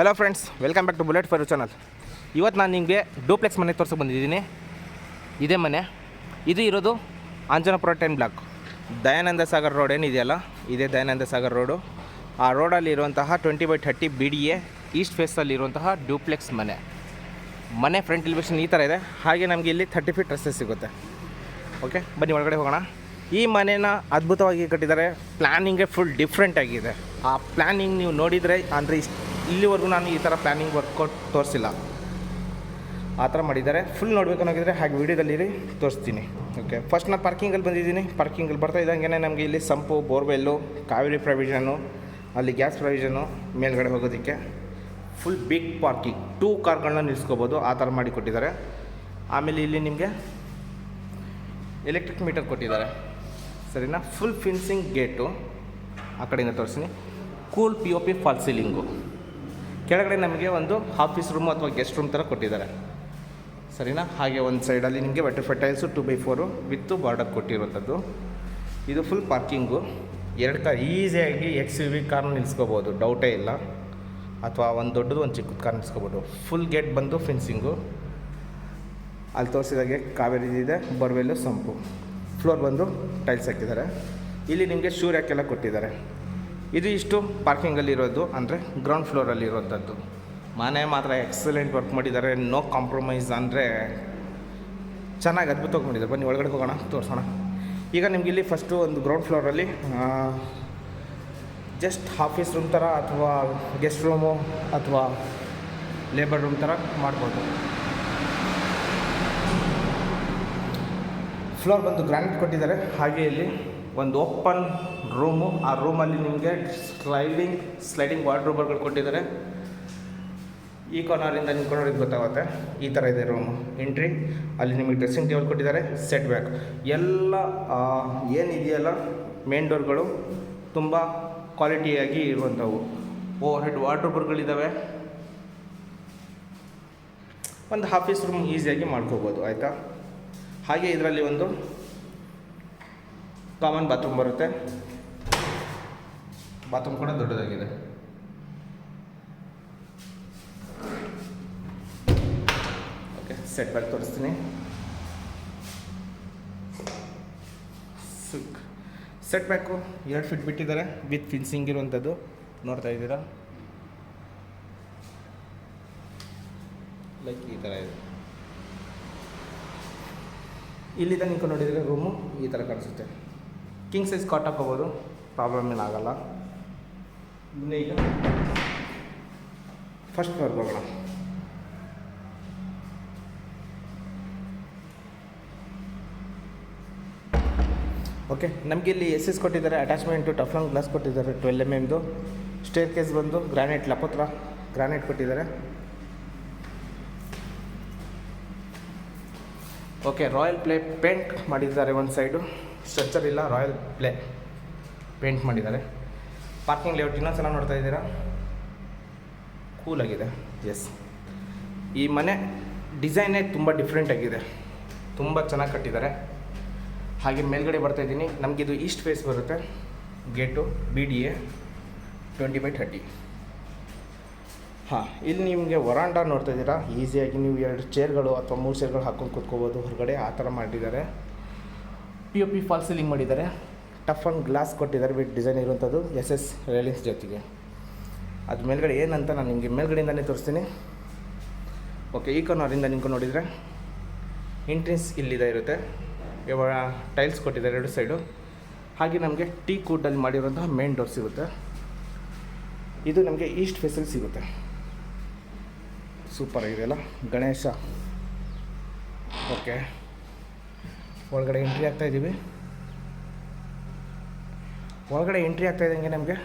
Hello friends welcome back to bullet fire channel ಇವತ್ತು ನಾನು ನಿಮಗೆ ಡೂಪ್ಲೆಕ್ಸ್ ಮನೆ ತೋರ್ಸೋಕೆ ಬಂದಿದ್ದೀನಿ. ಇದೇ ಮನೆ. ಇದು ಇರೋದು Anjanapura ten block Dayananda Sagar road ಏನಿದೆಯಲ್ಲ, ಇದೇ ದಯಾನಂದ ಸಾಗರ್ ರೋಡು ಆ ರೋಡಲ್ಲಿ ಇರುವಂತಹ twenty by thirty B D A east ಫೇಸಲ್ಲಿ ಇರುವಂತಹ ಡೂಪ್ಲೆಕ್ಸ್ ಮನೆ. ಮನೆ ಫ್ರಂಟ್ ಎಲಿವೇಶನ್ ಈ ಥರ ಇದೆ. ಹಾಗೆ ನಮಗೆ ಇಲ್ಲಿ ಥರ್ಟಿ ಫೀಟ್ ರಸ್ತೆ ಸಿಗುತ್ತೆ. ಓಕೆ ಬನ್ನಿ ಒಳಗಡೆ ಹೋಗೋಣ. ಈ ಮನೇನ ಅದ್ಭುತವಾಗಿ ಕಟ್ಟಿದ್ದಾರೆ. ಪ್ಲ್ಯಾನಿಂಗೇ ಫುಲ್ ಡಿಫ್ರೆಂಟ್ ಆಗಿದೆ. ಆ ಪ್ಲ್ಯಾನಿಂಗ್ ನೀವು ನೋಡಿದರೆ ಅಂದರೆ ಇಷ್ಟು ಇಲ್ಲಿವರೆಗೂ ನಾನು ಈ ಥರ ಪ್ಲ್ಯಾನಿಂಗ್ ವರ್ಕೌಟ್ ತೋರಿಸಿಲ್ಲ. ಆ ಥರ ಮಾಡಿದ್ದಾರೆ. ಫುಲ್ ನೋಡಬೇಕು ಅನ್ನೋಗಿದ್ರೆ ಹಾಗೆ ವೀಡಿಯೋದಲ್ಲಿ ತೋರಿಸ್ತೀನಿ. ಓಕೆ ಫಸ್ಟ್ ನಾನು ಪಾರ್ಕಿಂಗಲ್ಲಿ ಬಂದಿದ್ದೀನಿ. ಪಾರ್ಕಿಂಗಲ್ಲಿ ಬರ್ತಾ ಇದ್ದಂಗೆ ನಮಗೆ ಇಲ್ಲಿ ಸಂಪು, ಬೋರ್ವೆಲ್ಲು, ಕಾವೇರಿ ಪ್ರೊವಿಷನು ಅಲ್ಲಿ ಗ್ಯಾಸ್ ಪ್ರೊವಿಷನು ಮೇಲ್ಗಡೆ ಹೋಗೋದಕ್ಕೆ ಫುಲ್ ಬಿಗ್ ಪಾರ್ಕಿಂಗ್ ಟೂ ಕಾರ್ಗಳನ್ನ ನಿಲ್ಲಿಸ್ಕೋಬೋದು ಆ ಥರ ಮಾಡಿ ಕೊಟ್ಟಿದ್ದಾರೆ. ಆಮೇಲೆ ಇಲ್ಲಿ ನಿಮಗೆ ಎಲೆಕ್ಟ್ರಿಕ್ ಮೀಟರ್ ಕೊಟ್ಟಿದ್ದಾರೆ. ಸರಿನಾ? ಫುಲ್ ಫಿನ್ಸಿಂಗ್ ಗೇಟು ಆ ಕಡೆಯಿಂದ ತೋರಿಸ್ತೀನಿ. Cool P O P false ceiling ಕೆಳಗಡೆ ನಮಗೆ ಒಂದು ಆಫೀಸ್ ರೂಮ್ ಅಥವಾ ಗೆಸ್ಟ್ ರೂಮ್ ಥರ ಕೊಟ್ಟಿದ್ದಾರೆ. ಸರಿನಾ? ಹಾಗೆ ಒಂದು ಸೈಡಲ್ಲಿ ನಿಮಗೆ butterfly tiles two by four with border ಕೊಟ್ಟಿರುವಂಥದ್ದು. ಇದು ಫುಲ್ ಪಾರ್ಕಿಂಗು ಎರಡು ಕಾರ್ ಈಸಿಯಾಗಿ ಎಕ್ಸ್ ಯು ವಿ ಕಾರ್ ನಿಲ್ಸ್ಕೋಬೋದು ಡೌಟೇ ಇಲ್ಲ. ಅಥವಾ ಒಂದು ದೊಡ್ಡದು, ಒಂದು ಚಿಕ್ಕದು ಕಾರ್ ನಿಲ್ಸ್ಕೋಬೋದು. ಫುಲ್ ಗೇಟ್ ಬಂದು ಫೆನ್ಸಿಂಗು ಅಲ್ಲಿ ತೋರಿಸಿದಾಗೆ ಕಾವೇರಿ ಇದೆ ಬರ್ವೆಲ್ಲು ಸಂಪು. ಫ್ಲೋರ್ ಬಂದು ಟೈಲ್ಸ್ ಹಾಕಿದ್ದಾರೆ. ಇಲ್ಲಿ ನಿಮಗೆ ಶೂರ್ಯಾಕೆಲ್ಲ ಕೊಟ್ಟಿದ್ದಾರೆ. ಇದು ಇಷ್ಟು ಪಾರ್ಕಿಂಗಲ್ಲಿರೋದು ಅಂದರೆ ಗ್ರೌಂಡ್ ಫ್ಲೋರಲ್ಲಿ ಇರೋಂಥದ್ದು ಮನೆ ಮಾತ್ರ ಎಕ್ಸಲೆಂಟ್ ವರ್ಕ್ ಮಾಡಿದ್ದಾರೆ ನೋ ಕಾಂಪ್ರಮೈಸ್ ಅಂದರೆ ಚೆನ್ನಾಗಿ ಅದ್ಭುತವಾಗಿ ಮಾಡಿದ್ದಾರೆ. ಬನ್ನಿ, ಒಳಗಡೆ ಹೋಗೋಣ, ತೋರಿಸೋಣ. ಈಗ ನಿಮ್ಗೆ ಇಲ್ಲಿ ಫಸ್ಟು ಒಂದು ಗ್ರೌಂಡ್ ಫ್ಲೋರಲ್ಲಿ ಜಸ್ಟ್ ಆಫೀಸ್ ರೂಮ್ ಥರ ಅಥವಾ ಗೆಸ್ಟ್ ರೂಮು ಅಥವಾ ಲೇಬರ್ ರೂಮ್ ಥರ ಮಾಡ್ಬೋದು. ಫ್ಲೋರ್ ಬಂದು ಗ್ರ್ಯಾಂಡ್ ಕೊಟ್ಟಿದ್ದಾರೆ. ಹಾಗೆ ಇಲ್ಲಿ ಒಂದು ಓಪನ್ ರೂಮು, ಆ ರೂಮಲ್ಲಿ ನಿಮಗೆ ಸ್ಲೈಡಿಂಗ್ ಸ್ಲೈಡಿಂಗ್ ವಾರ್ಡ್ರೋಬರ್ಗಳು ಕೊಟ್ಟಿದ್ದಾರೆ. ಈ ಕಾರ್ನರಿಂದ ನಿಂತ್ಕೊಂಡವ್ರಿಗೆ ಗೊತ್ತಾಗುತ್ತೆ. ಈ ಥರ ಇದೆ ರೂಮು ಎಂಟ್ರಿ ಅಲ್ಲಿ ನಿಮಗೆ ಡ್ರೆಸ್ಸಿಂಗ್ ಟೇಬಲ್ ಕೊಟ್ಟಿದ್ದಾರೆ ಸೆಟ್ ಬ್ಯಾಕ್ ಎಲ್ಲ ಏನಿದೆಯಲ್ಲ ಮೇನ್ ಡೋರ್ಗಳು ತುಂಬ ಕ್ವಾಲಿಟಿಯಾಗಿ ಇರುವಂಥವು. ಓವರ್ ಹೆಡ್ ವಾರ್ಡ್ರೋಬರ್ಗಳಿದ್ದಾವೆ ಒಂದು ಆಫೀಸ್ ರೂಮ್ ಈಸಿಯಾಗಿ ಮಾಡ್ಕೋಬೋದು, ಆಯಿತಾ? ಹಾಗೆ ಇದರಲ್ಲಿ ಒಂದು ಕಾಮನ್ ಬಾತ್ರೂಮ್ ಬರುತ್ತೆ. ಬಾತ್ರೂಮ್ ಕೂಡ ದೊಡ್ಡದಾಗಿದೆ. ಓಕೆ ಸೆಟ್ ಬ್ಯಾಕ್ ತೋರಿಸ್ತೀನಿ. ಸುಕ್. ಸೆಟ್ ಬ್ಯಾಕು ಎರಡು ಫೀಟ್ ಬಿಟ್ಟಿದ್ದಾರೆ ವಿತ್ ಫಿನ್ಸಿಂಗ್ ಇರುವಂಥದ್ದು. ನೋಡ್ತಾ ಇದ್ದೀರಾ? ಲೈಕ್ ಈ ಥರ ಇದೆ. ಇಲ್ಲಿ ತನಕ ನೋಡಿದರೆ ರೂಮು ಈ ಥರ ಕಾಣಿಸುತ್ತೆ. ಕಿಂಗ್ ಸೈಜ್ ಕಾಟ್ ಹಾಕೋಬೋದು ಪ್ರಾಬ್ಲಮ್ ಏನಾಗಲ್ಲ ಈಗ ಫಸ್ಟ್ ಫ್ಲೋರ್ ಹೋಗೋಣ ಓಕೆ ನಮಗೆ ಇಲ್ಲಿ ಎಸ್ ಎಸ್ ಕೊಟ್ಟಿದ್ದಾರೆ ಅಟ್ಯಾಚ್ಮೆಂಟು ಟಫ್ಲಾಂಗ್ ಗ್ಲಾಸ್ ಕೊಟ್ಟಿದ್ದಾರೆ ಟ್ವೆಲ್ ಎಂ ಎಮ್ದು ಸ್ಟೇರ್ ಕೇಸ್ ಬಂದು ಗ್ರಾನೈಟ್ ಲಪೋತ್ರ ಗ್ರಾನೈಟ್ ಕೊಟ್ಟಿದ್ದಾರೆ. ಓಕೆ ರಾಯಲ್ ಪ್ಲೇ ಪೇಂಟ್ ಮಾಡಿದ್ದಾರೆ ಒಂದು ಸೈಡು ಸ್ಟ್ರಕ್ಚರ್ ಇಲ್ಲ ರಾಯಲ್ ಪ್ಲೇ ಪೇಂಟ್ ಮಾಡಿದ್ದಾರೆ. ಪಾರ್ಕಿಂಗ್ ಲೇಔಟ್ ಇನ್ನೊಂದು ಸಲ ನೋಡ್ತಾ ಇದ್ದೀರಾ? ಕೂಲಾಗಿದೆ ಎಸ್ ಈ ಮನೆ ಡಿಸೈನೇ ತುಂಬ ಡಿಫ್ರೆಂಟ್ ಆಗಿದೆ. ತುಂಬ ಚೆನ್ನಾಗಿ ಕಟ್ಟಿದ್ದಾರೆ. ಹಾಗೆ ಮೇಲ್ಗಡೆ ಬರ್ತಾ ಇದ್ದೀನಿ. ನಮಗಿದು ಈಸ್ಟ್ ಫೇಸ್ ಬರುತ್ತೆ. Gate B D A twenty by thirty ಹಾಂ, ಇಲ್ಲಿ ನಿಮಗೆ ವರಾಂಡ ನೋಡ್ತಾ ಇದ್ದೀರಾ? ಈಸಿಯಾಗಿ ನೀವು ಎರಡು ಚೇರ್ಗಳು ಅಥವಾ ಮೂರು ಚೇರ್ಗಳು ಹಾಕೊಂಡು ಕೂತ್ಕೋಬೋದು. ಹೊರಗಡೆ ಆ ಥರ ಮಾಡಿದ್ದಾರೆ. P O P false ceiling ಮಾಡಿದ್ದಾರೆ. ಟಫ್ ಆ್ಯಂಡ್ ಗ್ಲಾಸ್ ಕೊಟ್ಟಿದ್ದಾರೆ ವಿತ್ ಡಿಸೈನ್ ಇರುವಂಥದ್ದು ಎಸ್ ಎಸ್ ರೇಲಿಂಗ್ಸ್ ಜೊತೆಗೆ. ಅದು ಮೇಲ್ಗಡೆ ಏನಂತ ನಾನು ನಿಮಗೆ ಮೇಲ್ಗಡೆಯಿಂದನೇ ತೋರಿಸ್ತೀನಿ. ಓಕೆ ಈ ಕಾರ್ನರಿಂದ ನಿಂತ್ಕೊಂಡು ನೋಡಿದರೆ ಇಂಟ್ರೆನ್ಸ್ ಇಲ್ಲಿದೆ ಇರುತ್ತೆ. ಇವಾಗ ಟೈಲ್ಸ್ ಕೊಟ್ಟಿದ್ದಾರೆ ಎರಡು ಸೈಡು ಹಾಗೆ ನಮಗೆ ಟೀ ಕೂಡಲ್ಲಿ ಮಾಡಿರುವಂತಹ ಮೇನ್ ಡೋರ್ ಸಿಗುತ್ತೆ. ಇದು ನಮಗೆ ಈಸ್ಟ್ ಫೇಸಲ್ಲಿ ಸಿಗುತ್ತೆ. ಸೂಪರ್ ಆಗಿದೆಯಲ್ಲ ಗಣೇಶ. ಓಕೆ ಒಳಗಡೆ ಎಂಟ್ರಿ ಆಗ್ತಾ ಇದ್ದೀವಿ ಒಳಗಡೆ ಎಂಟ್ರಿ ಆಗ್ತಾ ಇದ್ದಂಗೆ ನಮಗೆ.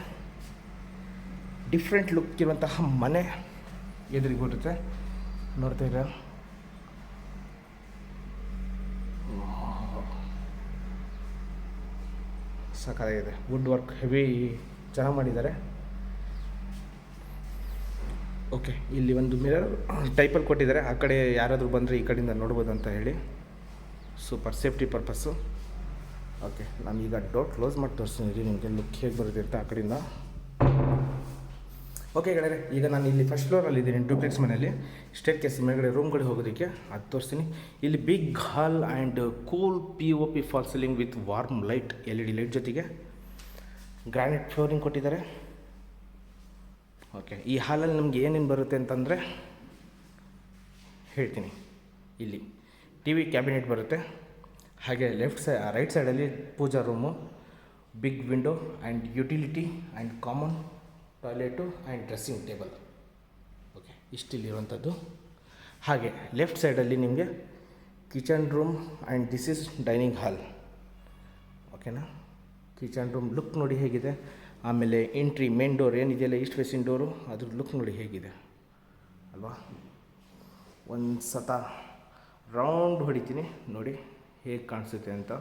ಡಿಫ್ರೆಂಟ್ ಲುಕ್ ಇರುವಂತಹ ಮನೆ ಎದುರಿಗೆ ಬರುತ್ತೆ ನೋಡ್ತಾ ಇದ್ದೀರಾ? ಸಾಕಾಗಿದೆ ವುಡ್ ವರ್ಕ್ ಹೆವಿ ಚೆನ್ನಾಗಿ ಮಾಡಿದ್ದಾರೆ. ಓಕೆ ಇಲ್ಲಿ ಒಂದು ಮಿರರ್ ಟೈಪಲ್ಲಿ ಕೊಟ್ಟಿದ್ದಾರೆ. ಆ ಕಡೆ ಯಾರಾದರೂ ಬಂದರೆ ಈ ಕಡೆಯಿಂದ ನೋಡ್ಬೋದು ಅಂತ ಹೇಳಿ. ಸೂಪರ್ ಸೇಫ್ಟಿ ಪರ್ಪಸ್ಸು ಓಕೆ, ನಾನೀಗ ಡೋರ್ ಕ್ಲೋಸ್ ಮಾಡಿ ತೋರಿಸ್ತೀನಿ ನಿಮಗೆ ಲುಕ್ ಹೇಗೆ ಬರುತ್ತೆ ಆ ಕಡೆಯಿಂದ. ಓಕೆ ಗೆಳೆಯರೆ, ಈಗ ನಾನು ಇಲ್ಲಿ ಫಸ್ಟ್ ಫ್ಲೋರಲ್ಲಿ ಇದ್ದೀನಿ ಡೂಪ್ಲೆಕ್ಸ್ ಮನೆಯಲ್ಲಿ. ಸ್ಟೇಟ್ ಕೇಸ್ ಮೇಲ್ಗಡೆ ರೂಮ್ಗಳಿಗೆ ಹೋಗೋದಕ್ಕೆ. ಅದು ತೋರಿಸ್ತೀನಿ. ಇಲ್ಲಿ big hall and cool P O P false ceiling with warm light L E D light ಜೊತೆಗೆ. ಗ್ರಾನೈಟ್ ಫ್ಲೋರಿಂಗ್ ಕೊಟ್ಟಿದ್ದಾರೆ. ಓಕೆ, ಈ ಹಾಲಲ್ಲಿ ನಮ್ಗೆ ಏನೇನು ಬರುತ್ತೆ ಅಂತಂದರೆ ಹೇಳ್ತೀನಿ. ಇಲ್ಲಿ ಟಿ ವಿ ಕ್ಯಾಬಿನೆಟ್ ಬರುತ್ತೆ. ಹಾಗೆ ಲೆಫ್ಟ್ ಸೈ ರೈಟ್ ಸೈಡಲ್ಲಿ pooja room big window and utility and common toilet and dressing table okay ಇಷ್ಟಿಲ್ಲಿರುವಂಥದ್ದು. ಹಾಗೆ ಲೆಫ್ಟ್ ಸೈಡಲ್ಲಿ ನಿಮಗೆ kitchen room and this is dining hall ಓಕೆನಾ ಕಿಚನ್ ರೂಮ್ ಲುಕ್ ನೋಡಿ ಹೇಗಿದೆ. ಆಮೇಲೆ ಎಂಟ್ರಿ ಮೇನ್ ಡೋರ್ ಏನಿದೆಯಲ್ಲ ಈಸ್ಟ್ ಫೇಸಿಂಗ್ ಡೋರು ಅದ್ರ ಲುಕ್ ನೋಡಿ ಹೇಗಿದೆ. ಅಲ್ವಾ? ಒಂದು ಸತ ರೌಂಡ್ ಹೊಡಿತೀನಿ ನೋಡಿ. ಹೇಗೆ ಕಾಣಿಸುತ್ತೆ ಅಂತ?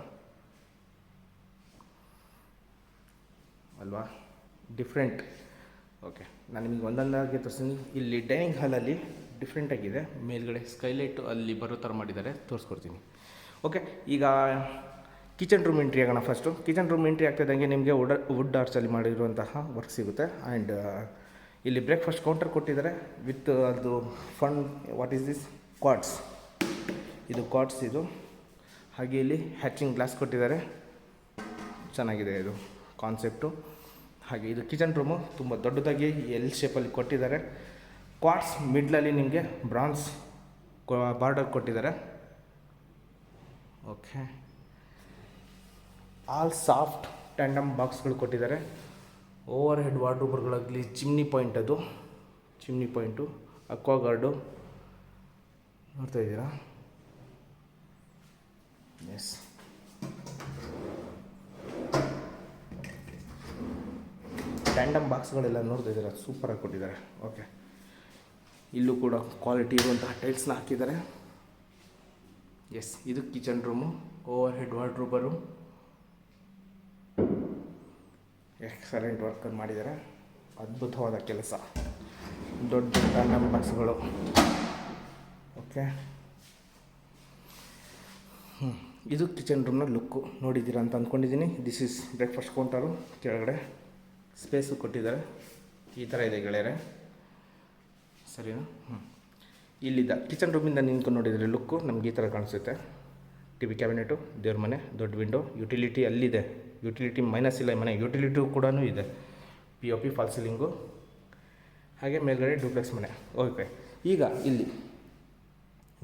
ಅಲ್ವಾ? ಡಿಫ್ರೆಂಟ್ ಓಕೆ ನಾನು ನಿಮಗೆ ಒಂದೊಂದಾಗಿ ತೋರಿಸ್ತೀನಿ. ಇಲ್ಲಿ ಡೈನಿಂಗ್ ಹಾಲಲ್ಲಿ ಡಿಫ್ರೆಂಟಾಗಿದೆ ಮೇಲ್ಗಡೆ ಸ್ಕೈಲೈಟ್ ಅಲ್ಲಿ ಬರೋ ಥರ ಮಾಡಿದ್ದಾರೆ. ತೋರಿಸ್ಕೊಡ್ತೀನಿ. ಓಕೆ ಈಗ ಕಿಚನ್ ರೂಮ್ ಎಂಟ್ರಿ ಆಗೋಣ ಫಸ್ಟು ಕಿಚನ್ ರೂಮ್ ಎಂಟ್ರಿ ಆಗ್ತಿದ್ದಂಗೆ ನಿಮಗೆ ವುಡ್ ವುಡ್ ಆರ್ಟ್ಸಲ್ಲಿ ಮಾಡಿರುವಂತಹ ವರ್ಕ್ ಸಿಗುತ್ತೆ. ಆ್ಯಂಡ್ ಇಲ್ಲಿ ಬ್ರೇಕ್ಫಾಸ್ಟ್ ಕೌಂಟರ್ ಕೊಟ್ಟಿದ್ದಾರೆ ವಿತ್ ಅದು fund what is this quads ಇದು ಕ್ವಾಡ್ಸ್ ಇದು. ಹಾಗೆ ಇಲ್ಲಿ ಹ್ಯಾಚಿಂಗ್ ಗ್ಲಾಸ್ ಕೊಟ್ಟಿದ್ದಾರೆ. ಚೆನ್ನಾಗಿದೆ ಇದು ಕಾನ್ಸೆಪ್ಟು ಹಾಗೆ ಇದು ಕಿಚನ್ ರೂಮು ತುಂಬ ದೊಡ್ಡದಾಗಿ ಎಲ್ ಶೇಪಲ್ಲಿ ಕೊಟ್ಟಿದ್ದಾರೆ. ಕ್ವಾಟ್ಸ್ ಮಿಡ್ಲಲ್ಲಿ ನಿಮಗೆ ಬ್ರಾನ್ಸ್ ಬಾರ್ಡರ್ ಕೊಟ್ಟಿದ್ದಾರೆ. ಓಕೆ ಆಲ್ ಸಾಫ್ಟ್ ಟ್ಯಾಂಡಮ್ ಬಾಕ್ಸ್ಗಳು ಕೊಟ್ಟಿದ್ದಾರೆ. ಓವರ್ ಹೆಡ್ ವಾರ್ಡ್ರೂಬರ್ಗಳಾಗಲಿ ಚಿಮ್ನಿ ಪಾಯಿಂಟ್ ಅದು. ಚಿಮ್ನಿ ಪಾಯಿಂಟು ಅಕ್ವಾಗಾರ್ಡು ನೋಡ್ತಾ ಇದ್ದೀರಾ? ಎಸ್ ಟ್ಯಾಂಡಮ್ ಬಾಕ್ಸ್ಗಳೆಲ್ಲ ನೋಡ್ತಾ ಇದ್ದೀರಾ? ಸೂಪರಾಗಿ ಕೊಟ್ಟಿದ್ದಾರೆ. ಓಕೆ ಇಲ್ಲೂ ಕೂಡ ಕ್ವಾಲಿಟಿ ಇರುವಂತಹ ಟೈಲ್ಸ್ನ ಹಾಕಿದ್ದಾರೆ. ಎಸ್ ಇದು ಕಿಚನ್ ರೂಮು ಓವರ್ ಹೆಡ್ ವಾರ್ಡ್ರೂಬರು ಎಕ್ಸಲೆಂಟ್ ವರ್ಕನ್ನು ಮಾಡಿದ್ದಾರೆ. ಅದ್ಭುತವಾದ ಕೆಲಸ. ದೊಡ್ಡ ಟ್ಯಾಂಡಮ್ ಬಾಕ್ಸ್ಗಳು ಓಕೆ ಹ್ಞೂ ಇದು ಕಿಚನ್ ರೂಮ್ನ ಲುಕ್ಕು ನೋಡಿದ್ದೀರಾ ಅಂತ ಅಂದ್ಕೊಂಡಿದ್ದೀನಿ ದಿಸ್ ಇಸ್ ಬ್ರೇಕ್ಫಾಸ್ಟ್ ಕೌಂಟರು ಕೆಳಗಡೆ ಸ್ಪೇಸು ಕೊಟ್ಟಿದ್ದಾರೆ. ಈ ಥರ ಇದೆ ಗೆಳೆಯರೆ. ಸರಿನಾ? ಹ್ಞೂ ಇಲ್ಲಿದ್ದ ಕಿಚನ್ ರೂಮಿಂದ ನಿಂತ್ಕೊಂಡು ನೋಡಿದರೆ ಲುಕ್ಕು ನಮ್ಗೆ ಈ ಥರ ಕಾಣಿಸುತ್ತೆ. ಟಿ ವಿ ಕ್ಯಾಬಿನೆಟು ದೇವ್ರ ಮನೆ, ದೊಡ್ಡ ವಿಂಡೋ ಯುಟಿಲಿಟಿ ಅಲ್ಲಿದೆ. ಯುಟಿಲಿಟಿ ಮೈನಸ್ ಇಲ್ಲ ಮನೆ ಯುಟಿಲಿಟಿ ಕೂಡ ಇದೆ. P O P false ceiling ಹಾಗೆ ಮೇಲ್ಗಡೆ ಡೂಪ್ಲೆಕ್ಸ್ ಮನೆ. ಓಕೆ ಈಗ ಇಲ್ಲಿ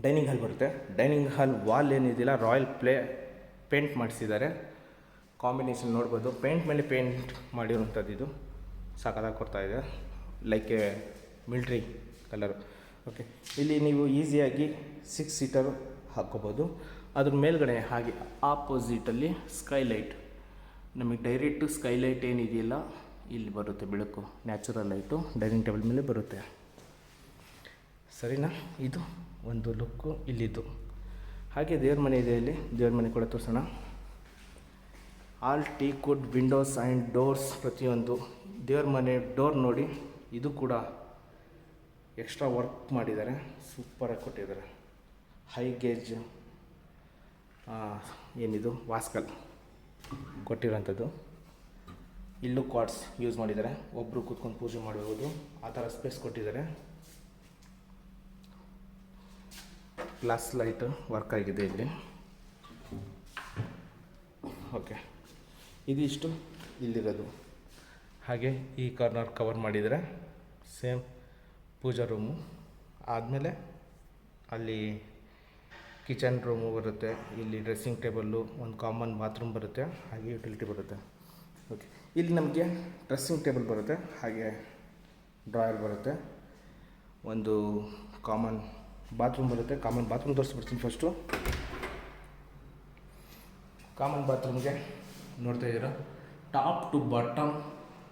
ಡೈನಿಂಗ್ ಹಾಲ್ ಬರುತ್ತೆ. ಡೈನಿಂಗ್ ಹಾಲ್ ವಾಲ್ ಏನಿದೆಯಲ್ಲ, ರಾಯಲ್ ಪ್ಲೇ ಪೇಂಟ್ ಮಾಡಿಸಿದ್ದಾರೆ. ಕಾಂಬಿನೇಷನ್ ನೋಡ್ಬೋದು. ಪೇಂಟ್ ಮೇಲೆ ಪೇಂಟ್ ಮಾಡಿರುವಂಥದ್ದು ಇದು. ಸಾಕಾಗಿ ಕೊಡ್ತಾ ಇದೆ. Like a military colour okay ಇಲ್ಲಿ ನೀವು ಈಸಿಯಾಗಿ ಸಿಕ್ಸ್ ಸೀಟರ್ ಹಾಕ್ಕೋಬೋದು. ಅದ್ರ ಮೇಲ್ಗಡೆ ಹಾಗೆ ಆಪೋಸಿಟಲ್ಲಿ ಸ್ಕೈಲೈಟ್ ನಮಗೆ ಡೈರೆಕ್ಟು ಸ್ಕೈಲೈಟ್ ಏನಿದೆಯಲ್ಲ, ಇಲ್ಲಿ ಬರುತ್ತೆ ಬೆಳಕು. ನ್ಯಾಚುರಲ್ ಲೈಟು ಡೈನಿಂಗ್ ಟೇಬಲ್ ಮೇಲೆ ಬರುತ್ತೆ. ಸರಿನಾ? ಇದು? ಒಂದು ಲುಕ್ಕು ಇಲ್ಲಿದ್ದು. ಹಾಗೆ ದೇವ್ರ ಮನೆ ಇದೆ ಇಲ್ಲಿ. ದೇವ್ರ ಮನೆ ಕೂಡ ತೋರಿಸೋಣ. All teakwood windows and doors ಪ್ರತಿಯೊಂದು. ದೇವ್ರ ಮನೆ ಡೋರ್ ನೋಡಿ, ಇದು ಕೂಡ ಎಕ್ಸ್ಟ್ರಾ ವರ್ಕ್ ಮಾಡಿದ್ದಾರೆ. ಸೂಪರಾಗಿ ಕೊಟ್ಟಿದ್ದಾರೆ. ಹೈ ಗೇಜ್ ಏನಿದು? ವಾಸ್ಕಲ್ ಕೊಟ್ಟಿರೋಂಥದ್ದು. ಇಲ್ಲೂ ಕ್ವಾಟ್ಸ್ ಯೂಸ್ ಮಾಡಿದ್ದಾರೆ. ಒಬ್ಬರು ಕೂತ್ಕೊಂಡು ಪೂಜೆ ಮಾಡಬಹುದು ಆ ಥರ ಸ್ಪೇಸ್ ಕೊಟ್ಟಿದ್ದಾರೆ. ಗ್ಲಾಸ್ ಲೈಟ್ ವರ್ಕ್ ಆಗಿದೆ ಇಲ್ಲಿ. ಓಕೆ. ಇದಿಷ್ಟು ಇಲ್ಲಿರೋದು. ಹಾಗೆ ಈ ಕಾರ್ನರ್ ಕವರ್ ಮಾಡಿದರೆ ಸೇಮ್ ಪೂಜಾ ರೂಮು ಆದಮೇಲೆ ಅಲ್ಲಿ ಕಿಚನ್ ರೂಮು ಬರುತ್ತೆ ಇಲ್ಲಿ ಡ್ರೆಸ್ಸಿಂಗ್ ಟೇಬಲ್ಲು ಒಂದು ಕಾಮನ್ ಬಾತ್ರೂಮ್ ಬರುತ್ತೆ ಹಾಗೆ ಯುಟಿಲಿಟಿ ಬರುತ್ತೆ. ಓಕೆ ಇಲ್ಲಿ ನಮಗೆ ಡ್ರೆಸ್ಸಿಂಗ್ ಟೇಬಲ್ ಬರುತ್ತೆ ಹಾಗೆ ಡ್ರಾಯರ್ ಬರುತ್ತೆ. ಒಂದು ಕಾಮನ್ ಬಾತ್ರೂಮ್ ಬರುತ್ತೆ ಕಾಮನ್ ಬಾತ್ರೂಮ್ ತೋರಿಸ್ಬಿಡ್ತೀನಿ ಫಸ್ಟು ಕಾಮನ್ ಬಾತ್ರೂಮ್ಗೆ ನೋಡ್ತಾ ಇದ್ದೀರಾ? ಟಾಪ್ ಟು ಬಾಟಮ್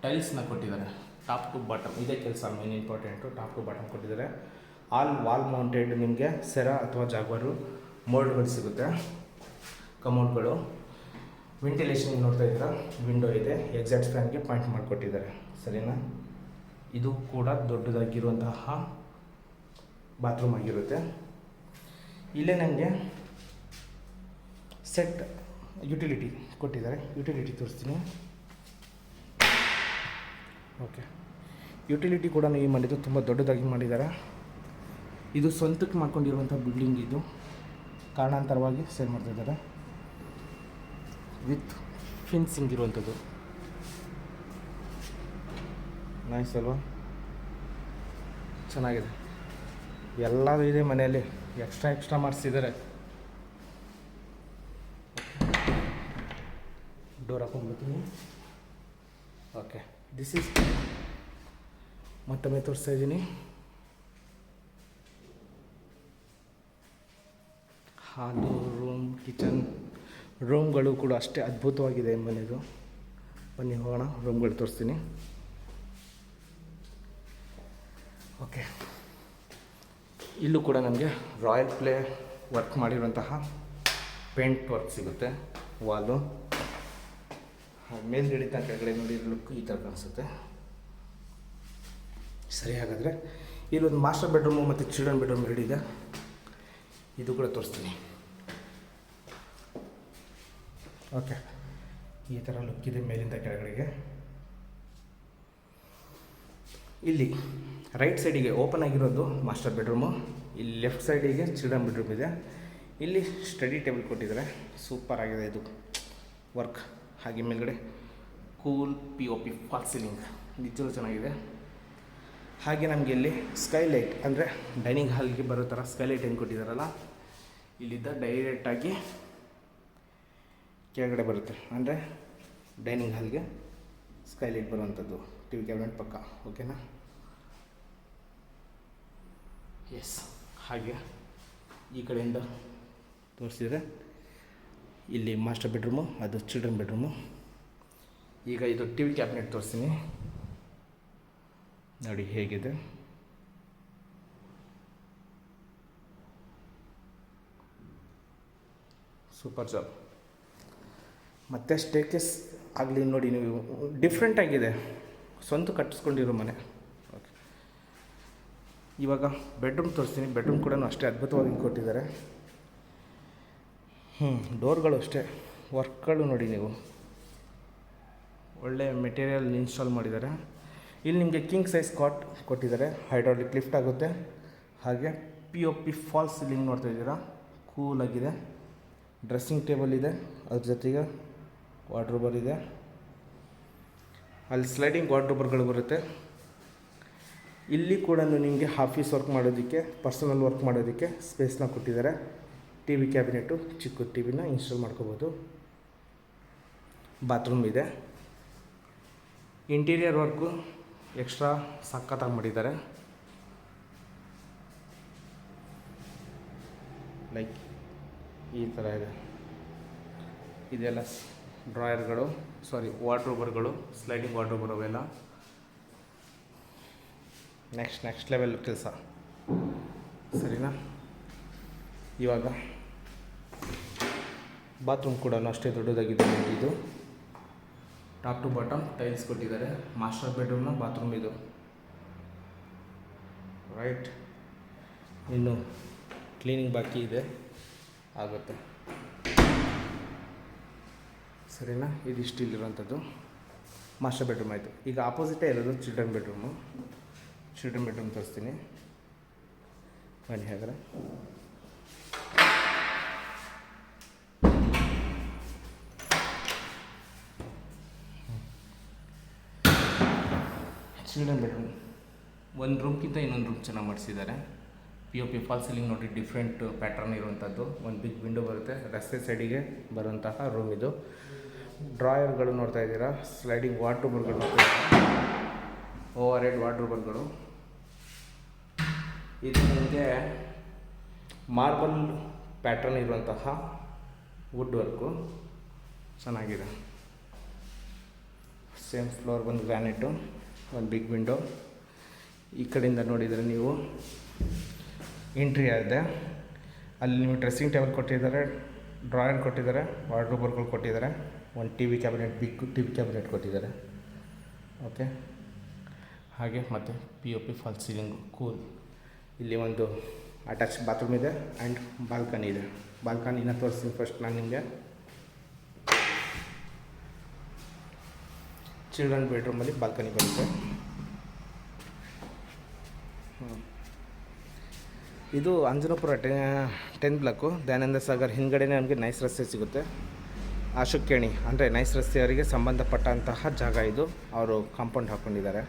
ಟೈಲ್ಸ್ನ ಕೊಟ್ಟಿದ್ದಾರೆ. ಟಾಪ್ ಟು ಬಾಟಮ್ ಇದೇ ಕೆಲಸ main important top to bottom ಕೊಟ್ಟಿದ್ದಾರೆ. ಆಲ್ ವಾಲ್ ಮೌಂಟೆಡ್ ನಿಮಗೆ ಸೆರ ಅಥವಾ ಜಾಗ್ವಾರು ಮೋಲ್ಡ್ಗಳು ಸಿಗುತ್ತೆ. ಕಮೋಡ್ಗಳು ವೆಂಟಿಲೇಷನ್ ನೋಡ್ತಾ ಇದ್ದೀರಾ? ವಿಂಡೋ ಇದೆ. ಎಕ್ಸಾಕ್ಟ್ ಫ್ಯಾನ್ಗೆ ಪಾಯಿಂಟ್ ಮಾಡಿಕೊಟ್ಟಿದ್ದಾರೆ. ಸರಿನಾ? ಇದು ಕೂಡ ದೊಡ್ಡದಾಗಿರುವಂತಹ ಬಾತ್ರೂಮ್ ಆಗಿರುತ್ತೆ. ಇಲ್ಲೇ ನನಗೆ ಸೆಟ್ ಯುಟಿಲಿಟಿ ಕೊಟ್ಟಿದ್ದಾರೆ. ಯುಟಿಲಿಟಿ ತೋರಿಸ್ತೀನಿ. ಓಕೆ ಯುಟಿಲಿಟಿ ಕೂಡ ಈ ಮಾಡಿದ್ದು ತುಂಬ ದೊಡ್ಡದಾಗಿ ಮಾಡಿದ್ದಾರೆ. ಇದು ಸ್ವಂತಕ್ಕೆ ಮಾಡ್ಕೊಂಡಿರುವಂಥ ಬಿಲ್ಡಿಂಗ್ ಇದು. ಕಾರಣಾಂತರವಾಗಿ ಸೇಲ್ ಮಾಡ್ತಿದ್ದಾರೆ ವಿತ್ ಫಿನ್ಸಿಂಗ್ ಇರುವಂಥದ್ದು ನೈಸ್ ಅಲ್ವಾ? ಚೆನ್ನಾಗಿದೆ. ಎಲ್ಲವೂ ಇದೆ ಮನೆಯಲ್ಲಿ. ಎಕ್ಸ್ಟ್ರಾ ಎಕ್ಸ್ಟ್ರಾ ಮಾಡಿಸಿದ್ದಾರೆ. ಡೋರ್ ಹಾಕೊಂಡ್ಬಿಡ್ತೀನಿ ಓಕೆ ದಿಸ್ ಇಸ್ ಮತ್ತೊಮ್ಮೆ ತೋರಿಸ್ತಾ ಇದ್ದೀನಿ. ಹಾಲು ರೂಮ್ ಕಿಚನ್ ರೂಮ್ಗಳು ಕೂಡ ಅಷ್ಟೇ ಅದ್ಭುತವಾಗಿದೆ ಮನೆಯದು ಬನ್ನಿ, ಹೋಗೋಣ. ರೂಮ್ಗಳು ತೋರಿಸ್ತೀನಿ. ಓಕೆ ಇಲ್ಲೂ ಕೂಡ ನಮಗೆ ರಾಯಲ್ ಪ್ಲೇ ವರ್ಕ್ ಮಾಡಿರುವಂತಹ ಪೇಂಟ್ ವರ್ಕ್ ಸಿಗುತ್ತೆ. ವಾಲು ಮೇಲೆ ಹಿಡಿತ ಕೆಳಗಡೆ ನೋಡಿ ಲುಕ್ ಈ ಥರ ಕಾಣಿಸುತ್ತೆ. ಸರಿ, ಹಾಗಾದರೆ ಇಲ್ಲೊಂದು ಮಾಸ್ಟರ್ ಬೆಡ್ರೂಮು ಮತ್ತು ಚಿಲ್ಡ್ರನ್ ಬೆಡ್ರೂಮ್ ಹಿಡಿದೆ ಇದು. ಕೂಡ ತೋರಿಸ್ತೀನಿ. ಓಕೆ ಈ ಥರ ಲುಕ್ ಇದೆ ಮೇಲಿಂದ ಕೆಳಗಡೆಗೆ. ಇಲ್ಲಿ ರೈಟ್ ಸೈಡಿಗೆ ಓಪನ್ ಆಗಿರೋದು ಮಾಸ್ಟರ್ ಬೆಡ್ರೂಮು ಇಲ್ಲಿ ಲೆಫ್ಟ್ ಸೈಡಿಗೆ ಚಿಲ್ಡ್ರನ್ ಬೆಡ್ರೂಮ್ ಇದೆ. ಇಲ್ಲಿ ಸ್ಟಡಿ ಟೇಬಲ್ ಕೊಟ್ಟಿದ್ದಾರೆ. ಸೂಪರ್ ಆಗಿದೆ ಇದು. ವರ್ಕ್ ಹಾಗೆ ಮೇಲ್ಗಡೆ cool P O P false ceiling ನಿಜವೂ ಚೆನ್ನಾಗಿದೆ. ಹಾಗೆ ನಮಗೆ ಇಲ್ಲಿ ಸ್ಕೈಲೈಟ್ ಅಂದರೆ ಡೈನಿಂಗ್ ಹಾಲ್ಗೆ ಬರೋ ಥರ ಸ್ಕೈಲೈಟ್ ಏನು ಕೊಟ್ಟಿದ್ದಾರಲ್ಲ, ಇಲ್ಲಿದ್ದ ಡೈರೆಕ್ಟಾಗಿ ಕೆಳಗಡೆ ಬರುತ್ತೆ. ಅಂದರೆ ಡೈನಿಂಗ್ ಹಾಲ್ಗೆ ಸ್ಕೈಲೈಟ್ ಬರುವಂಥದ್ದು ಟಿ ವಿ ಕ್ಯಾಬಿನೆಟ್ ಪಕ್ಕ. ಓಕೆನಾ ಎಸ್ ಹಾಗೆ ಈ ಕಡೆಯಿಂದ ತೋರಿಸಿದರೆ ಇಲ್ಲಿ ಮಾಸ್ಟರ್ ಬೆಡ್ರೂಮು ಅದು ಚಿಲ್ಡ್ರನ್ ಬೆಡ್ರೂಮು ಈಗ ಇದು ಟಿ ವಿ ಕ್ಯಾಬಿನೆಟ್ ತೋರಿಸ್ತೀನಿ. ನೋಡಿ ಹೇಗಿದೆ. ಸೂಪರ್ ಜಾಬ್ ಮತ್ತೆ ಸ್ಟೇಕೇಸ್ ಆಗಲಿ ನೋಡಿ ನೀವು ಡಿಫ್ರೆಂಟಾಗಿದೆ ಸ್ವಂತ ಕಟ್ಟಿಸ್ಕೊಂಡಿರೋ ಮನೆ. ಇವಾಗ ಬೆಡ್ರೂಮ್ ತೋರಿಸ್ತೀನಿ. ಬೆಡ್ರೂಮ್ ಕೂಡ ಅಷ್ಟೇ ಅದ್ಭುತವಾಗಿ ಕೊಟ್ಟಿದ್ದಾರೆ. ಹ್ಞೂ ಡೋರ್ಗಳು ಅಷ್ಟೇ. ವರ್ಕ್ಗಳು ನೋಡಿ ನೀವು. ಒಳ್ಳೆ ಮೆಟೀರಿಯಲ್ ಇನ್ಸ್ಟಾಲ್ ಮಾಡಿದ್ದಾರೆ. ಇಲ್ಲಿ ನಿಮಗೆ ಕಿಂಗ್ ಸೈಜ್ ಕಾಟ್ ಕೊಟ್ಟಿದ್ದಾರೆ. ಹೈಡ್ರಾಲಿಕ್ ಲಿಫ್ಟ್ ಆಗುತ್ತೆ. ಹಾಗೆ P O P false ceiling ನೋಡ್ತಾ ಇದ್ದೀರಾ? ಕೂಲಾಗಿದೆ ಡ್ರೆಸ್ಸಿಂಗ್ ಟೇಬಲ್ ಇದೆ. ಅದ್ರ ಜೊತೆಗೆ ವಾರ್ಡ್ರೋಬರ್ ಇದೆ. ಅಲ್ಲಿ ಸ್ಲೈಡಿಂಗ್ ವಾರ್ಡ್ರೋಬರ್ಗಳು ಬರುತ್ತೆ. ಇಲ್ಲಿ ಕೂಡ ನಿಮಗೆ ಆಫೀಸ್ ವರ್ಕ್ ಮಾಡೋದಕ್ಕೆ ಪರ್ಸನಲ್ ವರ್ಕ್ ಮಾಡೋದಕ್ಕೆ ಸ್ಪೇಸ್ನ ಕೊಟ್ಟಿದ್ದಾರೆ. ಟಿ ವಿ ಕ್ಯಾಬಿನೆಟು ಚಿಕ್ಕ ಟಿ ವಿನ ಇನ್ಸ್ಟಾಲ್ ಮಾಡ್ಕೋಬೋದು. ಬಾತ್ರೂಮ್ ಇದೆ. ಇಂಟೀರಿಯರ್ ವರ್ಕು ಎಕ್ಸ್ಟ್ರಾ ಸಖತ್ತಾಗಿ ಮಾಡಿದ್ದಾರೆ. ಲೈಕ್ ಈ ಥರ ಇದೆ. ಇದೆಲ್ಲ ಡ್ರಾಯರ್ಗಳು ಸಾರಿ ವಾರ್ಡ್ರೋಬರ್ಗಳು ಸ್ಲೈಡಿಂಗ್ ವಾರ್ಡ್ರೋಬರ್ ಅವೆಲ್ಲ. ನೆಕ್ಸ್ಟ್ ನೆಕ್ಸ್ಟ್ ಲೆವೆಲ್ ಕೆಲಸ ಸರಿನಾ? ಇವಾಗ ಬಾತ್ರೂಮ್ ಕೂಡ ಅಷ್ಟೇ ದೊಡ್ಡದಾಗಿದೆ ಇದು. ಟಾಪ್ ಟು ಬಾಟಮ್ ಟೈಲ್ಸ್ ಕೊಟ್ಟಿದ್ದಾರೆ. ಮಾಸ್ಟರ್ ಬೆಡ್ರೂಮ್ನ ಬಾತ್ರೂಮ್ ಇದು. ರೈಟ್ ಇನ್ನು ಕ್ಲೀನಿಂಗ್ ಬಾಕಿ ಇದೆ. ಆಗುತ್ತೆ. ಸರಿನಾ? ಇದಿಷ್ಟು ಇಲ್ಲಿರುವಂಥದ್ದು. ಮಾಸ್ಟರ್ ಬೆಡ್ರೂಮ್ ಆಯಿತು. ಈಗ ಆಪೋಸಿಟೇ ಇರೋದು ಚಿಲ್ಡ್ರನ್ ಬೆಡ್ರೂಮು ಚಿಲ್ಡ್ರನ್ ಬೆಡ್ರೂಮ್ ತೋರಿಸ್ತೀನಿ. ಬನ್ನಿ ಹಾಗಾದ್ರೆ. ಚಿಲ್ಡ್ರನ್ ಬೆಡ್ರೂಮ್ ಒಂದು ರೂಮ್ಗಿಂತ ಇನ್ನೊಂದು ರೂಮ್ ಚೆನ್ನಾಗಿ ಮಾಡಿಸಿದ್ದಾರೆ. P O P false ceiling ನೋಡಿ ಡಿಫ್ರೆಂಟ್ ಪ್ಯಾಟ್ರನ್ ಇರುವಂಥದ್ದು ಒಂದು ಬಿಗ್ ವಿಂಡೋ ಬರುತ್ತೆ. ರಸ್ತೆ ಸೈಡಿಗೆ ಬರುವಂತಹ ರೂಮ್ ಇದು. ಡ್ರಾಯರ್ಗಳು ನೋಡ್ತಾ ಇದ್ದೀರಾ? ಸ್ಲೈಡಿಂಗ್ ವಾಟ್ರೂಬರ್ಗಳು ಇದ್ದೀರಾ? ಓವರ್ ಹೆಡ್ ವಾರ್ಡ್ರೋಬರ್ಗಳು ಇದು ನಿಮಗೆ ಮಾರ್ಬಲ್ ಪ್ಯಾಟ್ರನ್ ಇರುವಂತಹ ವುಡ್ ವರ್ಕು. ಚೆನ್ನಾಗಿದೆ. ಸೇಮ್ ಫ್ಲೋರ್ ಒಂದು ಗ್ರಾನೈಟು, ಒಂದು ಬಿಗ್ ವಿಂಡೋ. ಈ ಕಡೆಯಿಂದ ನೋಡಿದರೆ ನೀವು ಎಂಟ್ರಿ ಆಗಿದೆ. ಅಲ್ಲಿ ನೀವು ಡ್ರೆಸ್ಸಿಂಗ್ ಟೇಬಲ್ ಕೊಟ್ಟಿದ್ದಾರೆ ಡ್ರಾಯರ್ ಕೊಟ್ಟಿದ್ದಾರೆ, ವಾರ್ಡ್ರೋಬರ್ಗಳು ಕೊಟ್ಟಿದ್ದಾರೆ, ಒಂದು T V cabinet, big T V cabinet ಕೊಟ್ಟಿದ್ದಾರೆ. ಓಕೆ? ಹಾಗೆ ಮತ್ತು P O P false ceiling cool ಇಲ್ಲಿ ಒಂದು ಅಟ್ಯಾಚ್ ಬಾತ್ರೂಮ್ ಇದೆ ಆ್ಯಂಡ್ ಬಾಲ್ಕನಿ ಇದೆ. ಬಾಲ್ಕನಿನ ತೋರಿಸ್ತೀನಿ ಫಸ್ಟ್ ನಾನು ನಿಮಗೆ. ಚಿಲ್ಡ್ರನ್ ಬೆಡ್ರೂಮಲ್ಲಿ ಬಾಲ್ಕನಿ ಬರುತ್ತೆ. ಇದು ಅಂಜನಾಪುರ ಟೆ ಟೆನ್ ಬ್ಲಾಕು ದಯಾನಂದ ಸಾಗರ್ ಹಿಂದುಗಡೆನೇ ನಮಗೆ ನೈಸ್ ರಸ್ತೆ ಸಿಗುತ್ತೆ. ಆಶುಕೇಣಿ ಅಂದರೆ ನೈಸ್ ರಸ್ತೆಯವರಿಗೆ ಸಂಬಂಧಪಟ್ಟಂತಹ ಜಾಗ ಇದು. ಅವರು ಕಾಂಪೌಂಡ್ ಹಾಕ್ಕೊಂಡಿದ್ದಾರೆ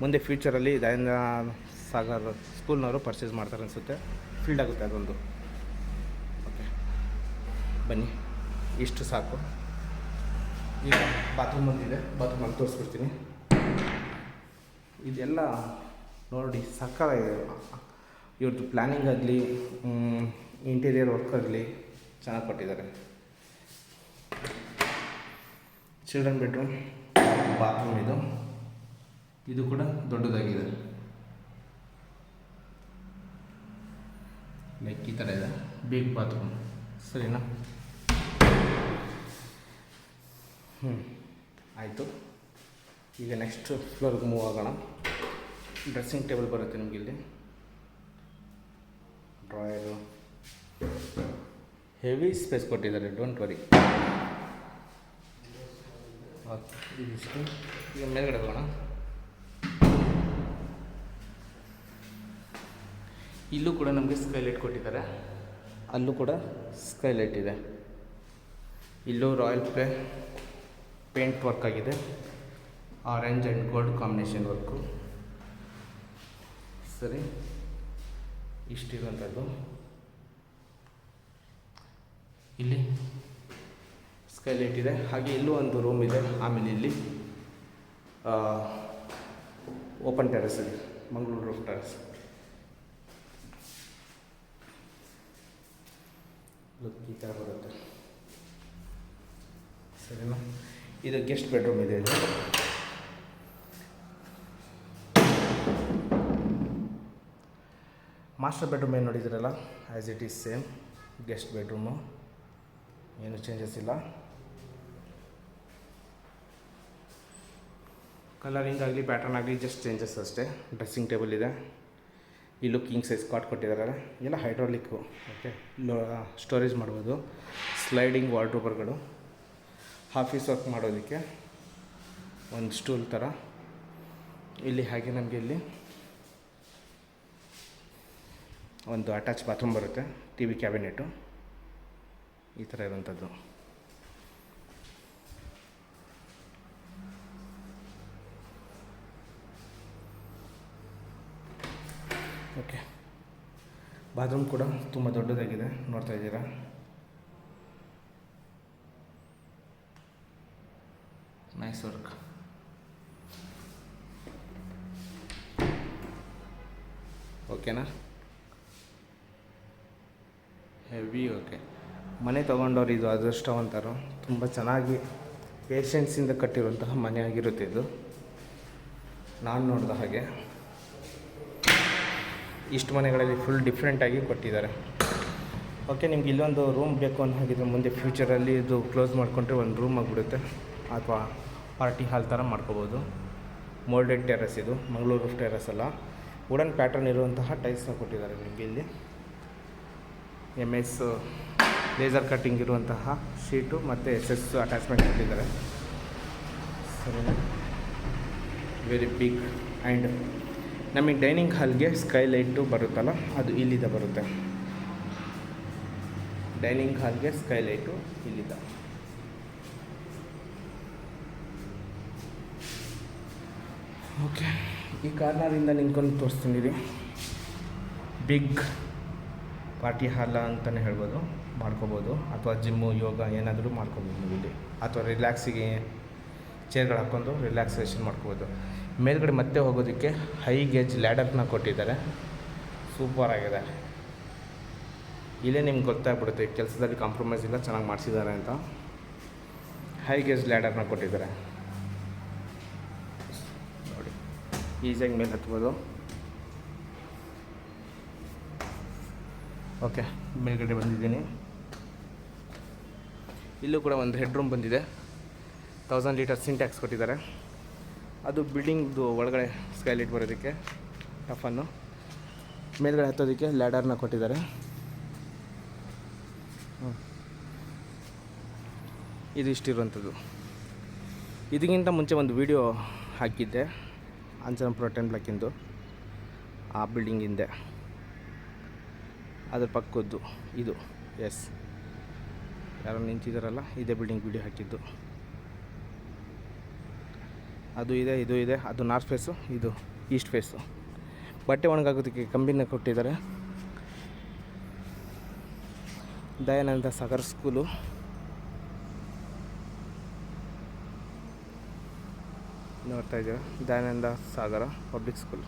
ಮುಂದೆ ಫ್ಯೂಚರಲ್ಲಿ ದಯಾನಂದ ಸಾಗರ್ ಸ್ಕೂಲ್ನವರು ಪರ್ಚೇಸ್ ಮಾಡ್ತಾರೆ ಅನಿಸುತ್ತೆ. ಫೀಲ್ಡ್ ಆಗುತ್ತೆ ಅದೊಂದು. ಓಕೆ ಬನ್ನಿ. ಇಷ್ಟು ಸಾಕು. ಈಗ ಬಾತ್ರೂಮ್ ಬಂದಿದೆ ಬಾತ್ರೂಮ್ ಅಲ್ಲಿ ತೋರಿಸ್ಬಿಡ್ತೀನಿ. ಇದೆಲ್ಲ ನೋಡಿ ಸಕ್ಕತ್ತಾಗಿದೆ ಇವ್ರದ್ದು ಪ್ಲ್ಯಾನಿಂಗ್ ಆಗಲಿ ಇಂಟೀರಿಯರ್ ವರ್ಕ್ ಆಗಲಿ ಚೆನ್ನಾಗಿ ಕೊಟ್ಟಿದ್ದಾರೆ. ಚಿಲ್ಡ್ರನ್ ಬೆಡ್ರೂಮ್ ಬಾತ್ರೂಮ್ ಇದು. ಇದು ಕೂಡ ದೊಡ್ಡದಾಗಿದೆ. ಲೈಕ್ ಈ ಥರ ಇದೆ. ಬಿಗ್ ಬಾತ್ರೂಮ್ ಸರಿನಾ? ಹ್ಞೂ ಆಯಿತು. ಈಗ ನೆಕ್ಸ್ಟ್ ಫ್ಲೋರ್ಗೆ ಮೂವ್ ಆಗೋಣ. ಡ್ರೆಸ್ಸಿಂಗ್ ಟೇಬಲ್ ಬರುತ್ತೆ ನಿಮಗೆ ಇಲ್ಲಿ. ಡ್ರಾಯರು ಹೆವಿ ಸ್ಪೇಸ್ ಕೊಟ್ಟಿದ್ದಾರೆ. ಡೋಂಟ್ ವರಿ ಓಕೆ ಇದಿಷ್ಟು ಈಗ ಮೇಲ್ಗಡೆ ಹೋಗೋಣ. ಇಲ್ಲೂ ಕೂಡ ನಮಗೆ ಸ್ಕೈಲೈಟ್ ಕೊಟ್ಟಿದ್ದಾರೆ. ಅಲ್ಲೂ ಕೂಡ ಸ್ಕೈಲೈಟ್ ಇದೆ. ಇಲ್ಲೂ ರಾಯಲ್ ಪ್ಲೇ ಪೇಂಟ್ ವರ್ಕ್ ಆಗಿದೆ. Orange and gold combination work ಸರಿ, ಇಷ್ಟಿರುವಂಥದ್ದು. ಇಲ್ಲಿ ಸ್ಕೈಲೈಟ್ ಇದೆ. ಹಾಗೆ ಇಲ್ಲೂ ಒಂದು ರೂಮ್ ಇದೆ, ಆಮೇಲೆ ಇಲ್ಲಿ ಓಪನ್ ಟೆರೆಸ್ ಇದೆ ಮಂಗಳೂರು ರೂಫ್ ಟೆರೆಸ್ ಲುಕ್ ಈ ಥರ ಬರುತ್ತೆ. ಸರಿನಾ? ಇದು ಗೆಸ್ಟ್ ಬೆಡ್ರೂಮ್ ಇದೆ ಇದು. ಮಾಸ್ಟರ್ ಬೆಡ್ರೂಮ್ ಏನು ನೋಡಿದ್ರಲ್ಲ? As it is same guest bedroom ಏನು ಚೇಂಜಸ್ ಇಲ್ಲ. ಕಲರಿಂಗ್ ಆಗಲಿ ಪ್ಯಾಟರ್ನ್ ಆಗಲಿ ಜಸ್ಟ್ ಚೇಂಜಸ್ ಅಷ್ಟೇ. ಡ್ರೆಸ್ಸಿಂಗ್ ಟೇಬಲ್ ಇದೆ. ಇಲ್ಲೂ ಕಿಂಗ್ ಸೈಜ್ ಕಾಟ್ ಕೊಟ್ಟಿದ್ದಾರೆ ಎಲ್ಲ ಹೈಡ್ರಾಲಿಕ್ಕು ಓಕೆ ಸ್ಟೋರೇಜ್ ಮಾಡ್ಬೋದು. ಸ್ಲೈಡಿಂಗ್ ವಾರ್ಡ್ರೋಬರ್ಗಳು ಆಫೀಸ್ ವರ್ಕ್ ಮಾಡೋದಕ್ಕೆ ಒಂದು ಸ್ಟೂಲ್ ಥರ ಇಲ್ಲಿ ಹಾಗೆ ನಮಗೆ ಇಲ್ಲಿ ಒಂದು ಅಟ್ಯಾಚ್ ಬಾತ್ರೂಮ್ ಬರುತ್ತೆ. ಟಿ ವಿ ಕ್ಯಾಬಿನೆಟು ಈ ಥರ ಇರೋಂಥದ್ದು ಓಕೆ. ಬಾತ್ರೂಮ್ ಕೂಡ ತುಂಬ ದೊಡ್ಡದಾಗಿದೆ, ನೋಡ್ತಾ ಇದ್ದೀರಾ? ನೈಸ್ ವರ್ಕ್ ಓಕೆನಾ ಹೆವಿ ಓಕೆ ಮನೆ ತೊಗೊಂಡವ್ರು ಇದು ಅದೃಷ್ಟವಂತರು. ತುಂಬ ಚೆನ್ನಾಗಿ ಪೇಷನ್ಸಿಂದ ಕಟ್ಟಿರುವಂತಹ ಮನೆ ಆಗಿರುತ್ತೆ ಇದು. ನಾನು ನೋಡಿದ ಹಾಗೆ. ಇಷ್ಟು ಮನೆಗಳಲ್ಲಿ ಫುಲ್ ಡಿಫ್ರೆಂಟಾಗಿ ಕೊಟ್ಟಿದ್ದಾರೆ. ಓಕೆ ನಿಮ್ಗೆ ಇಲ್ಲೊಂದು ರೂಮ್ ಬೇಕು ಅನ್ನೋ ಹಾಗಿದ್ರೆ ಮುಂದೆ ಫ್ಯೂಚರಲ್ಲಿ ಇದು ಕ್ಲೋಸ್ ಮಾಡಿಕೊಂಡ್ರೆ ಒಂದು ರೂಮ್ ಆಗಿಬಿಡುತ್ತೆ. ಅಥವಾ ಪಾರ್ಟಿ ಹಾಲ್ ಥರ ಮಾಡ್ಕೋಬೋದು. ಮೋಲ್ಡೆಡ್ ಟೆರೆಸ್ ಇದು, ಮಂಗಳೂರು ಟೆರೆಸ್ ಅಲ್ಲ. ವುಡನ್ ಪ್ಯಾಟರ್ನ್ ಇರುವಂತಹ ಟೈಲ್ಸ್ನ ಕೊಟ್ಟಿದ್ದಾರೆ ನಿಮಗೆ ಇಲ್ಲಿ. ಎಂ ಎಸ್ ಲೇಸರ್ ಕಟ್ಟಿಂಗ್ ಇರುವಂತಹ ಶೀಟು ಮತ್ತು ಎಸ್ ಎಸ್ ಅಟ್ಯಾಚ್ಮೆಂಟ್ ಕೊಟ್ಟಿದ್ದಾರೆ. ಸರಿ ವೆರಿ ಬಿಗ್ ಆ್ಯಂಡ್ ನಮಗೆ ಡೈನಿಂಗ್ ಹಾಲ್ಗೆ ಸ್ಕೈ ಲೈಟು ಬರುತ್ತಲ್ಲ, ಅದು ಇಲ್ಲಿದ ಬರುತ್ತೆ. ಡೈನಿಂಗ್ ಹಾಲ್ಗೆ ಸ್ಕೈ ಇಲ್ಲಿದ. ಓಕೆ, ಈ ಕಾರ್ನರಿಂದ ನಿಂತ್ಕೊಂಡು ತೋರಿಸ್ತೀನಿ ಬಿಗ್ ಪಾರ್ಟಿ ಹಾಲ ಅಂತಲೇ ಹೇಳ್ಬೋದು, ಮಾಡ್ಕೋಬೋದು. ಅಥವಾ ಜಿಮ್ಮು, ಯೋಗ ಏನಾದರೂ ಮಾಡ್ಕೋಬೋದು ನೀವು ಇಲ್ಲಿ. ಅಥವಾ ರಿಲ್ಯಾಕ್ಸಿಗೆ ಚೇರ್ಗಳು ಹಾಕ್ಕೊಂಡು ರಿಲ್ಯಾಕ್ಸೇಷನ್ ಮಾಡ್ಕೋಬೋದು. ಮೇಲ್ಗಡೆ ಮತ್ತೆ ಹೋಗೋದಕ್ಕೆ ಹೈ ಗೇಜ್ ಲ್ಯಾಡರ್ನ ಕೊಟ್ಟಿದ್ದಾರೆ. ಸೂಪರ್ ಆಗಿದೆ. ಇಲ್ಲೇ ನಿಮ್ಗೆ ಗೊತ್ತಾಗ್ಬಿಡುತ್ತೆ ಕೆಲಸದಲ್ಲಿ ಕಾಂಪ್ರಮೈಸ್ ಇಲ್ಲ, ಚೆನ್ನಾಗಿ ಮಾಡಿಸಿದ್ದಾರೆ ಅಂತ. ಹೈ ಗೇಜ್ ಲ್ಯಾಡರ್ನ ಕೊಟ್ಟಿದ್ದಾರೆ. ನೋಡಿ, ಈಸಿಯಾಗಿ ಮೇಲೆ ಹತ್ಬೋದು. ಓಕೆ ಮೇಲ್ಗಡೆ ಬಂದಿದ್ದೀನಿ. ಇಲ್ಲೂ ಕೂಡ ಒಂದು ಹೆಡ್ ರೂಮ್ ಬಂದಿದೆ. ತೌಸಂಡ್ ಲೀಟರ್ ಸಿಂಟ್ಯಾಕ್ಸ್ ಕೊಟ್ಟಿದ್ದಾರೆ. ಅದು ಬಿಲ್ಡಿಂಗ್ದು ಒಳಗಡೆ ಸ್ಕೈಲೈಟ್ ಬರೋದಕ್ಕೆ ಟಫನ್ನು ಮೇಲ್ಗಡೆ ಹತ್ತೋದಕ್ಕೆ ಲ್ಯಾಡರ್ನ ಕೊಟ್ಟಿದ್ದಾರೆ. ಇದು ಇಷ್ಟಿರುವಂಥದ್ದು. ಇದಕ್ಕಿಂತ ಮುಂಚೆ ಒಂದು ವಿಡಿಯೋ ಹಾಕಿದ್ದೆ, ಅಂಜನಪುರ ಟೆನ್ ಬ್ಲಾಕಿಂದು ಆ ಬಿಲ್ಡಿಂಗ್ ಹಿಂದೆ. ಅದ್ರ ಪಕ್ಕದ್ದು ಇದು ಎಸ್ ಯಾರೋ ನಿಂತಿದ್ದಾರಲ್ಲ, ಇದೇ ಬಿಲ್ಡಿಂಗ್ ವಿಡಿಯೋ ಹಾಕಿದ್ದು. ಅದು ಇದೆ, ಇದು ಇದೆ, ಅದು ನಾರ್ತ್ ಫೇಸು ಇದು ಈಸ್ಟ್ ಫೇಸು ಬಟ್ಟೆ ಒಣಗಾಗೋದಕ್ಕೆ ಕಂಬಿನ ಕೊಟ್ಟಿದ್ದಾರೆ. ದಯಾನಂದ ಸಾಗರ್ ಸ್ಕೂಲು ನೋಡ್ತಾ ಇದ್ದೀರ? ದಯಾನಂದ ಸಾಗರ ಪಬ್ಲಿಕ್ ಸ್ಕೂಲ್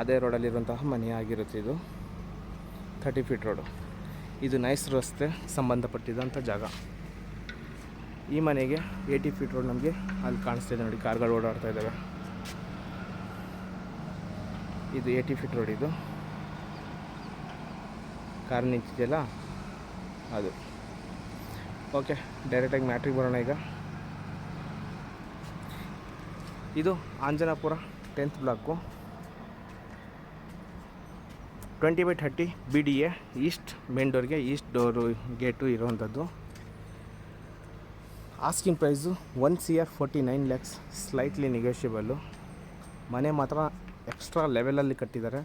ಅದೇ ರೋಡಲ್ಲಿರುವಂತಹ ಮನೆ ಆಗಿರುತ್ತೆ ಇದು. ಥರ್ಟಿ ಫೀಟ್ ರೋಡು ಇದು ನೈಸ್ ರಸ್ತೆ ಸಂಬಂಧಪಟ್ಟಿದಂಥ ಜಾಗ. ಈ ಮನೆಗೆ ಏಯ್ಟಿ ಫೀಟ್ ರೋಡ್ ನಮಗೆ ಅಲ್ಲಿ ಕಾಣಿಸ್ತಿದೆ ನೋಡಿ, ಕಾರ್ಗಳು ಓಡಾಡ್ತಾ ಇದ್ದಾವೆ ಇದು ಏಯ್ಟಿ ಫೀಟ್ ರೋಡ್ ಇದು. ಕಾರ್ ನಿಂತಿದೆಯಲ್ಲ? ಅದು. ಓಕೆ ಡೈರೆಕ್ಟಾಗಿ ಮ್ಯಾಟ್ರಿಗೆ ಬರೋಣ ಈಗ. ಇದು Anjanapura tenth block twenty by thirty B D A east main ಡೋರ್ಗೆ east door gate ಇರುವಂಥದ್ದು. Asking price one C R forty nine lakhs slightly negotiable ಮನೆ ಮಾತ್ರ ಎಕ್ಸ್ಟ್ರಾ ಲೆವೆಲಲ್ಲಿ ಕಟ್ಟಿದ್ದಾರೆ.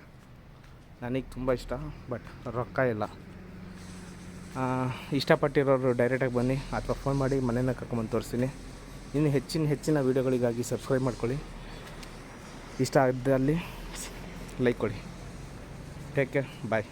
ನನಗೆ ತುಂಬ ಇಷ್ಟ ಬಟ್ ರೊಕ್ಕ ಇಲ್ಲ. ಇಷ್ಟಪಟ್ಟಿರೋರು ಡೈರೆಕ್ಟಾಗಿ ಬನ್ನಿ, ಅಥವಾ ಫೋನ್ ಮಾಡಿ ಮನೇನ ಕರ್ಕೊಂಬಂದು ತೋರಿಸ್ತೀನಿ. ಇನ್ನು ಹೆಚ್ಚಿನ ಹೆಚ್ಚಿನ ವೀಡಿಯೋಗಳಿಗಾಗಿ ಸಬ್ಸ್ಕ್ರೈಬ್ ಮಾಡ್ಕೊಳ್ಳಿ. ಇಷ್ಟ ಆದಲ್ಲಿ ಲೈಕ್ ಕೊಡಿ. Take care bye